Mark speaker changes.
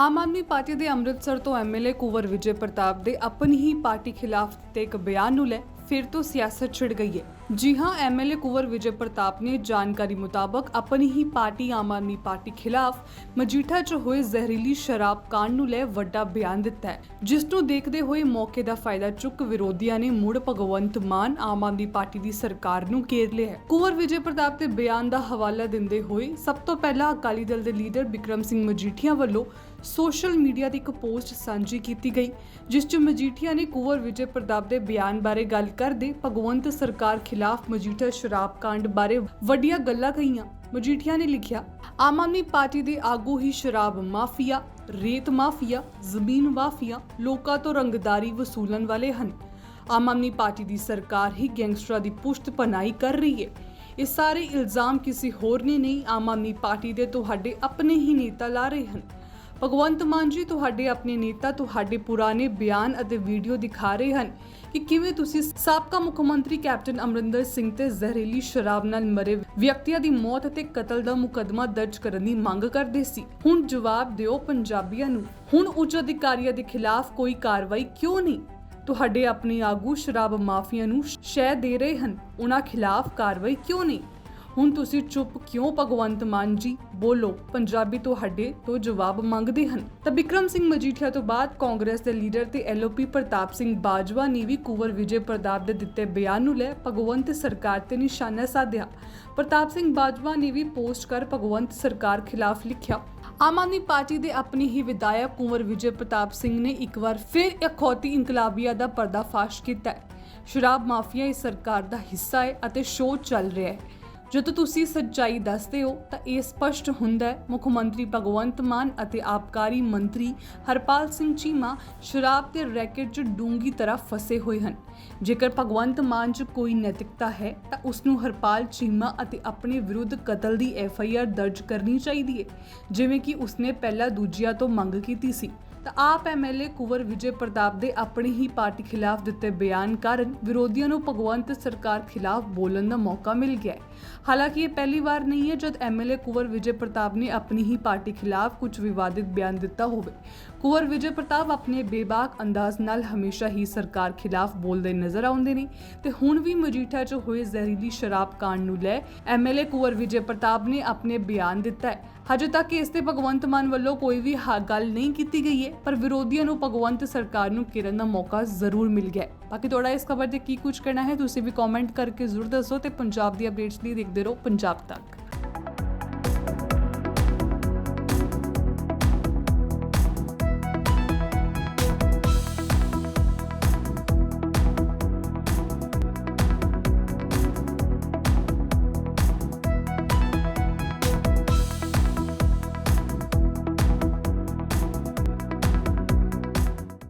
Speaker 1: Aam Aadmi party ਦੇ ਅੰਮ੍ਰਿਤਸਰ ਤੋਂ MLA Kunwar Vijay Pratap ਦੇ ਆਪਣੀ ਹੀ ਪਾਰਟੀ ਖਿਲਾਫ ਦਿੱਤੇ ਇੱਕ ਬਿਆਨ ਨੂੰ ਲੈ ਫਿਰ ਤੋਂ ਸਿਆਸਤ ਛਿੜ ਗਈ ਹੈ। ਜੀ ਹਾਂ ਐਮਐਲਏ ਕੁਵਰ ਵਿਜੇ ਪ੍ਰਤਾਪ ਨੇ ਜਾਣਕਾਰੀ ਮੁਤਾਬਕ ਆਪਣੀ ਹੀ ਪਾਰਟੀ ਆਮ ਆਦਮੀ ਪਾਰਟੀ ਖਿਲਾਫ ਮਜੀਠਾ 'ਚ ਹੋਏ ਜ਼ਹਿਰੀਲੀ ਸ਼ਰਾਬ ਕਾਂਡ ਨੂੰ ਲੈ ਵੱਡਾ ਬਿਆਨ ਦਿੱਤਾ ਹੈ, ਜਿਸ ਨੂੰ ਦੇਖਦੇ ਹੋਏ ਮੌਕੇ ਦਾ ਫਾਇਦਾ ਚੁੱਕ ਵਿਰੋਧੀਆਂ ਨੇ ਮੁੜ ਭਗਵੰਤ ਮਾਨ ਆਮ ਆਦਮੀ ਪਾਰਟੀ ਦੀ ਸਰਕਾਰ ਨੂੰ ਘੇਰ ਲਿਆ ਹੈ। ਕੁਵਰ ਵਿਜੇ ਪ੍ਰਤਾਪ ਦੇ ਬਿਆਨ ਦਾ ਹਵਾਲਾ ਦਿੰਦੇ ਹੋਏ ਸਭ ਤੋਂ ਪਹਿਲਾਂ ਅਕਾਲੀ ਦਲ ਦੇ ਲੀਡਰ ਬਿਕਰਮ ਸਿੰਘ ਮਜੀਠੀਆ ਵੱਲੋਂ ਸੋਸ਼ਲ ਮੀਡੀਆ ਦੀ ਇੱਕ ਪੋਸਟ ਸਾਂਝੀ ਕੀਤੀ ਗਈ, ਜਿਸ 'ਚ ਮਜੀਠੀਆ ਨੇ ਕੁਵਰ ਵਿਜੇ ਪ੍ਰਤਾਪ ਦੇ ਬਿਆਨ ਬਾਰੇ ਗੱਲ ਕਰਦੇ ਭਗਵੰਤ ਸਰਕਾਰ ਖਿਲਾਫ ਮਜੀਠਾ ਸ਼ਰਾਬ ਕਾਂਡ ਬਾਰੇ ਵੱਡੀਆਂ ਗੱਲਾਂ ਕਹੀਆਂ। ਮਜੀਠੀਆ ਨੇ ਲਿਖਿਆ, ਆਮ ਆਦਮੀ ਪਾਰਟੀ ਦੇ ਆਗੂ ਹੀ ਸ਼ਰਾਬ ਮਾਫੀਆ, ਰੇਤ ਮਾਫੀਆ, ਜ਼ਮੀਨ ਮਾਫੀਆ, ਲੋਕਾਂ ਤੋਂ ਰੰਗਦਾਰੀ ਵਸੂਲਣ ਵਾਲੇ ਹਨ। ਆਮ ਆਦਮੀ ਪਾਰਟੀ ਦੀ ਸਰਕਾਰ ਹੀ ਗੈਂਗਸਟਰਾਂ ਦੀ ਪੁਸ਼ਤ ਪਨਾਈ ਕਰ ਰਹੀ ਹੈ। ਇਹ ਸਾਰੇ ਇਲਜ਼ਾਮ ਕਿਸੇ ਹੋਰ ਨੇ ਨਹੀਂ, ਆਮ ਆਦਮੀ ਪਾਰਟੀ ਦੇ ਤੁਹਾਡੇ ਆਪਣੇ ਹੀ ਨੇਤਾ ਲਾ ਰਹੇ ਹਨ। ਭਗਵੰਤ ਮਾਨ ਜੀ ਤੁਹਾਡੇ ਆਪਣੇ ਨੇਤਾ, ਤੁਹਾਡੇ ਪੁਰਾਣੇ ਬਿਆਨ ਅਤੇ ਵੀਡੀਓ ਦਿਖਾ ਰਹੇ ਹਨ ਕਿ ਕਿਵੇਂ ਤੁਸੀਂ ਸਾਬਕਾ ਮੁੱਖ ਮੰਤਰੀ ਕੈਪਟਨ ਅਮਰਿੰਦਰ ਸਿੰਘ ਤੇ ਜ਼ਹਿਰੀਲੀ ਸ਼ਰਾਬ ਨਾਲ ਮਰੇ ਵਿਅਕਤੀਆਂ ਦੀ ਮੌਤ ਅਤੇ ਕਤਲ ਦਾ ਮੁਕਦਮਾ ਦਰਜ ਕਰਨ ਦੀ ਮੰਗ ਕਰਦੇ ਸੀ। ਹੁਣ ਜਵਾਬ ਦਿਓ ਪੰਜਾਬੀਆਂ ਨੂੰ। ਹੁਣ ਉੱਚ ਅਧਿਕਾਰੀਆਂ ਦੇ ਖਿਲਾਫ ਕੋਈ ਕਾਰਵਾਈ ਕਿਉਂ ਨਹੀਂ? ਤੁਹਾਡੇ ਆਪਣੇ ਆਗੂ ਸ਼ਰਾਬ ਮਾਫੀਆ ਨੂੰ ਸ਼ਹਿ ਦੇ ਰਹੇ ਹਨ। ਉਹਨਾਂ ਖਿਲਾਫ ਕਾਰਵਾਈ ਕਿਉਂ ਨਹੀਂ? ਹੁਣ ਤੁਸੀਂ ਚੁੱਪ ਕਿਉਂ ਭਗਵੰਤ ਮਾਨ ਜੀ? ਬੋਲੋ, ਪੰਜਾਬੀ ਤੁਹਾਡੇ ਤੋਂ ਜਵਾਬ ਮੰਗਦੇ ਹਨ। ਤਾਂ ਬਿਕਰਮ ਸਿੰਘ ਮਜੀਠੀਆ ਤੋਂ ਬਾਅਦ ਕਾਂਗਰਸ ਦੇ ਲੀਡਰ ਤੇ ਐਲਓਪੀ ਪ੍ਰਤਾਪ ਸਿੰਘ ਬਾਜਵਾ ਨੇ ਵੀ ਕੁਵਰ ਵਿਜੇ ਪ੍ਰਤਾਪ ਦੇ ਦਿੱਤੇ ਬਿਆਨ ਨੂੰ ਲੈ ਭਗਵੰਤ ਸਰਕਾਰ ਤੇ ਨਿਸ਼ਾਨਾ ਸਾਧਿਆ। ਪ੍ਰਤਾਪ ਸਿੰਘ ਬਾਜਵਾ ਨੇ ਵੀ ਪੋਸਟ ਕਰ ਭਗਵੰਤ ਸਰਕਾਰ ਖਿਲਾਫ ਲਿਖਿਆ। ਆਮ ਆਦਮੀ ਪਾਰਟੀ ਦੇ ਆਪਣੀ ਹੀ ਵਿਧਾਇਕ ਕੁੰਵਰ ਵਿਜੇ ਪ੍ਰਤਾਪ ਸਿੰਘ ਨੇ ਇੱਕ ਵਾਰ ਫਿਰ ਅਖੌਤੀ ਇਨਕਲਾਬੀਆ ਦਾ ਪਰਦਾਫਾਸ਼ ਕੀਤਾ ਹੈ। ਸ਼ਰਾਬ ਮਾਫੀਆ ਇਸ ਸਰਕਾਰ ਦਾ ਹਿੱਸਾ ਹੈ ਅਤੇ ਸ਼ੋਅ ਚੱਲ ਰਿਹਾ ਹੈ। ਜਦੋਂ ਤੁਸੀਂ ਸੱਚਾਈ ਦੱਸਦੇ ਹੋ, ਤਾਂ ਇਹ ਸਪਸ਼ਟ ਹੁੰਦਾ ਹੈ, ਮੁੱਖ ਮੰਤਰੀ ਭਗਵੰਤ ਮਾਨ ਅਤੇ ਆਬਕਾਰੀ ਮੰਤਰੀ ਹਰਪਾਲ ਸਿੰਘ ਚੀਮਾ ਸ਼ਰਾਬ ਦੇ ਰੈਕਟ 'ਚ ਡੂੰਗੀ ਤਰ੍ਹਾਂ ਫਸੇ ਹੋਏ ਹਨ। ਜੇਕਰ ਭਗਵੰਤ ਮਾਨ 'ਚ ਕੋਈ ਨੈਤਿਕਤਾ ਹੈ, ਤਾਂ ਉਸ ਨੂੰ ਹਰਪਾਲ ਚੀਮਾ ਅਤੇ ਆਪਣੇ ਵਿਰੁੱਧ ਕਤਲ ਦੀ ਐਫ ਆਈ ਆਰ ਦਰਜ ਕਰਨੀ ਚਾਹੀਦੀ ਹੈ, ਜਿਵੇਂ ਕਿ ਉਸਨੇ ਪਹਿਲਾਂ ਦੂਜਿਆਂ ਤੋਂ ਮੰਗ ਕੀਤੀ ਸੀ। ਤਾਂ ਆਪ ਐਮਐਲਏ ਕੁਵਰ ਵਿਜੇ ਪ੍ਰਤਾਪ ਦੇ ਆਪਣੀ ਹੀ ਪਾਰਟੀ ਖਿਲਾਫ ਦਿੱਤੇ ਬਿਆਨ ਕਾਰਨ ਵਿਰੋਧੀਆਂ ਨੂੰ ਭਗਵੰਤ ਸਰਕਾਰ ਖਿਲਾਫ ਬੋਲਣ ਦਾ ਮੌਕਾ ਮਿਲ ਗਿਆ ਹੈ। ਹਾਲਾਂਕਿ ਇਹ ਪਹਿਲੀ ਵਾਰ ਨਹੀਂ ਹੈ ਜਦ ਐਮਐਲਏ ਕੁਵਰ ਵਿਜੇ ਪ੍ਰਤਾਪ ਨੇ ਆਪਣੀ ਹੀ ਪਾਰਟੀ ਖਿਲਾਫ ਕੁਝ ਵਿਵਾਦਿਤ ਬਿਆਨ ਦਿੱਤਾ ਹੋਵੇ। ਕੁਵਰ ਵਿਜੇ ਪ੍ਰਤਾਪ ਆਪਣੇ ਬੇਬਾਕ ਅੰਦਾਜ਼ ਨਾਲ ਹਮੇਸ਼ਾ ਹੀ ਸਰਕਾਰ ਖਿਲਾਫ ਬੋਲਦੇ ਨਜ਼ਰ ਆਉਂਦੇ ਨੇ ਤੇ ਹੁਣ ਵੀ ਮਜੀਠਾ 'ਚ ਹੋਏ ਜ਼ਹਿਰੀਲੀ ਸ਼ਰਾਬ ਕਾਂਡ ਨੂੰ ਲੈ ਐਮਐਲਏ ਕੁਵਰ ਵਿਜੇ ਪ੍ਰਤਾਪ ਨੇ ਆਪਣੇ ਬਿਆਨ ਦਿੱਤਾ ਹੈ। ਹਜੇ ਤੱਕ ਇਸ ਤੇ ਭਗਵੰਤ ਮਾਨ ਵੱਲੋਂ ਕੋਈ ਵੀ ਹਾ, ਗੱਲ ਨਹੀਂ ਕੀਤੀ ਗਈ ਹੈ। ਪਰ ਵਿਰੋਧੀਆਂ ਨੂੰ ਭਗਵੰਤ ਸਰਕਾਰ ਨੂੰ ਕਿਰਨ ਦਾ ਮੌਕਾ ਜ਼ਰੂਰ ਮਿਲ ਗਿਆ ਬਾਕੀ ਤੁਹਾਡਾ ਇਸ ਖਬਰ ਤੇ ਕੀ ਕੁਝ ਕਹਿਣਾ ਹੈ, ਤੁਸੀਂ ਵੀ ਕਮੈਂਟ ਕਰਕੇ ਜ਼ਰੂਰ ਦੱਸੋ ਤੇ ਪੰਜਾਬ ਦੀ ਅਪਡੇਟਸ ਲਈ ਦੇਖਦੇ ਰਹੋ ਪੰਜਾਬ ਤੱਕ।